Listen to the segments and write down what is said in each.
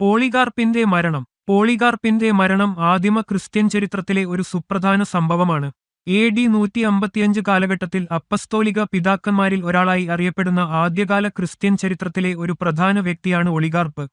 പോളികാർപ്പിന്റെ മരണം. പോളികാർപ്പിന്റെ മരണം ആദിമ ക്രിസ്ത്യൻ ചരിത്രത്തിലെ ഒരു സുപ്രധാന സംഭവമാണ്. എ ഡി നൂറ്റി അമ്പത്തിയഞ്ച് കാലഘട്ടത്തിൽ അപ്പസ്തോലിക പിതാക്കന്മാരിൽ ഒരാളായി അറിയപ്പെടുന്ന ആദ്യകാല ക്രിസ്ത്യൻ ചരിത്രത്തിലെ ഒരു പ്രധാന വ്യക്തിയാണ് ഒളികാർപ്പ്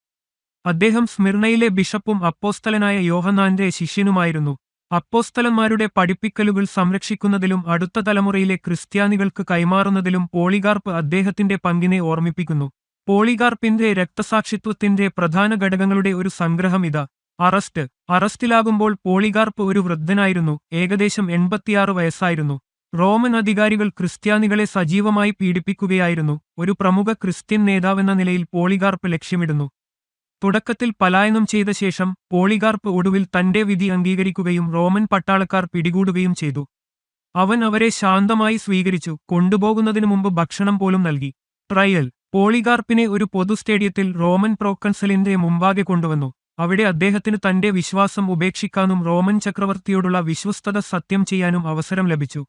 അദ്ദേഹം സ്മിർണയിലെ ബിഷപ്പും അപ്പോസ്തലനായ യോഹന്നാന്റെ ശിഷ്യനുമായിരുന്നു. അപ്പോസ്തലന്മാരുടെ പഠിപ്പിക്കലുകൾ സംരക്ഷിക്കുന്നതിലും അടുത്ത തലമുറയിലെ ക്രിസ്ത്യാനികൾക്ക് കൈമാറുന്നതിലും പോളികാർപ്പ് അദ്ദേഹത്തിന്റെ പങ്കിനെ ഓർമ്മിപ്പിക്കുന്നു. പോളികാർപ്പിന്റെ രക്തസാക്ഷിത്വത്തിന്റെ പ്രധാന ഘടകങ്ങളുടെ ഒരു സംഗ്രഹം ഇതാ. അറസ്റ്റ്. അറസ്റ്റിലാകുമ്പോൾ പോളികാർപ്പ് ഒരു വൃദ്ധനായിരുന്നു. ഏകദേശം എൺപത്തിയാറ് വയസ്സായിരുന്നു. റോമൻ അധികാരികൾ ക്രിസ്ത്യാനികളെ സജീവമായി പീഡിപ്പിക്കുകയായിരുന്നു. ഒരു പ്രമുഖ ക്രിസ്ത്യൻ നേതാവെന്ന നിലയിൽ പോളികാർപ്പ് ലക്ഷ്യമിടുന്നു. തുടക്കത്തിൽ പലായനം ചെയ്ത ശേഷം പോളികാർപ്പ് ഒടുവിൽ തന്റെ വിധി അംഗീകരിക്കുകയും റോമൻ പട്ടാളക്കാർ പിടികൂടുകയും ചെയ്തു. അവൻ അവരെ ശാന്തമായി സ്വീകരിച്ചു. കൊണ്ടുപോകുന്നതിനു മുമ്പ് ഭക്ഷണം പോലും നൽകി. ട്രയൽ. പോളികാർപ്പിനെ ഒരു പൊതു സ്റ്റേഡിയത്തിൽ റോമൻ പ്രോക്കൺസലിന്റെ മുമ്പാകെ കൊണ്ടുവന്നു. അവിടെ അദ്ദേഹത്തിന് തന്റെ വിശ്വാസം ഉപേക്ഷിക്കാനും റോമൻ ചക്രവർത്തിയോടുള്ള വിശ്വസ്തത സത്യം ചെയ്യാനും അവസരം ലഭിച്ചു.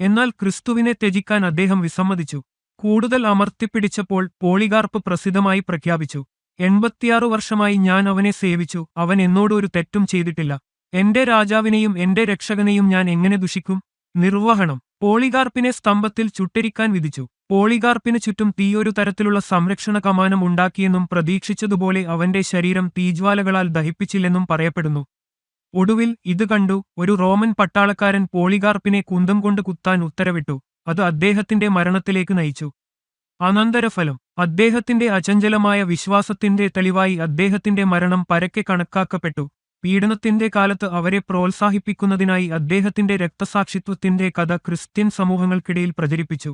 എന്നാൽ ക്രിസ്തുവിനെ ത്യജിക്കാൻ അദ്ദേഹം വിസമ്മതിച്ചു. കൂടുതൽ അമർത്തിപ്പിടിച്ചപ്പോൾ പോളികാർപ്പ് പ്രസിദ്ധമായി പ്രഖ്യാപിച്ചു. എൺപത്തിയാറു വർഷമായി ഞാൻ അവനെ സേവിച്ചു അവൻ എന്നോട് ഒരു തെറ്റും ചെയ്തിട്ടില്ല. എന്റെ രാജാവിനെയും എന്റെ രക്ഷകനെയും ഞാൻ എങ്ങനെ ദുഷിക്കും? നിർവഹണം. പോളികാർപ്പിനെ സ്തംഭത്തിൽ ചുട്ടരിക്കാൻ വിധിച്ചു. പോളികാർപ്പിന് ചുറ്റും തീയൊരു തരത്തിലുള്ള സംരക്ഷണ കമാനം ഉണ്ടാക്കിയെന്നും പ്രതീക്ഷിച്ചതുപോലെ അവന്റെ ശരീരം തീജ്വാലകളാൽ ദഹിപ്പിച്ചില്ലെന്നും പറയപ്പെടുന്നു. ഒടുവിൽ ഇത് കണ്ടു ഒരു റോമൻ പട്ടാളക്കാരൻ പോളികാർപ്പിനെ കുന്തം കൊണ്ട് കുത്താൻ ഉത്തരവിട്ടു. അത് അദ്ദേഹത്തിന്റെ മരണത്തിലേക്ക് നയിച്ചു. അനന്തരഫലം. അദ്ദേഹത്തിന്റെ അചഞ്ചലമായ വിശ്വാസത്തിന്റെ തെളിവായി അദ്ദേഹത്തിന്റെ മരണം പരക്കെ കണക്കാക്കപ്പെട്ടു. പീഡനത്തിന്റെ കാലത്ത് അവരെ പ്രോത്സാഹിപ്പിക്കുന്നതിനായി അദ്ദേഹത്തിന്റെ രക്തസാക്ഷിത്വത്തിന്റെ കഥ ക്രിസ്ത്യൻ സമൂഹങ്ങൾക്കിടയിൽ പ്രചരിപ്പിച്ചു.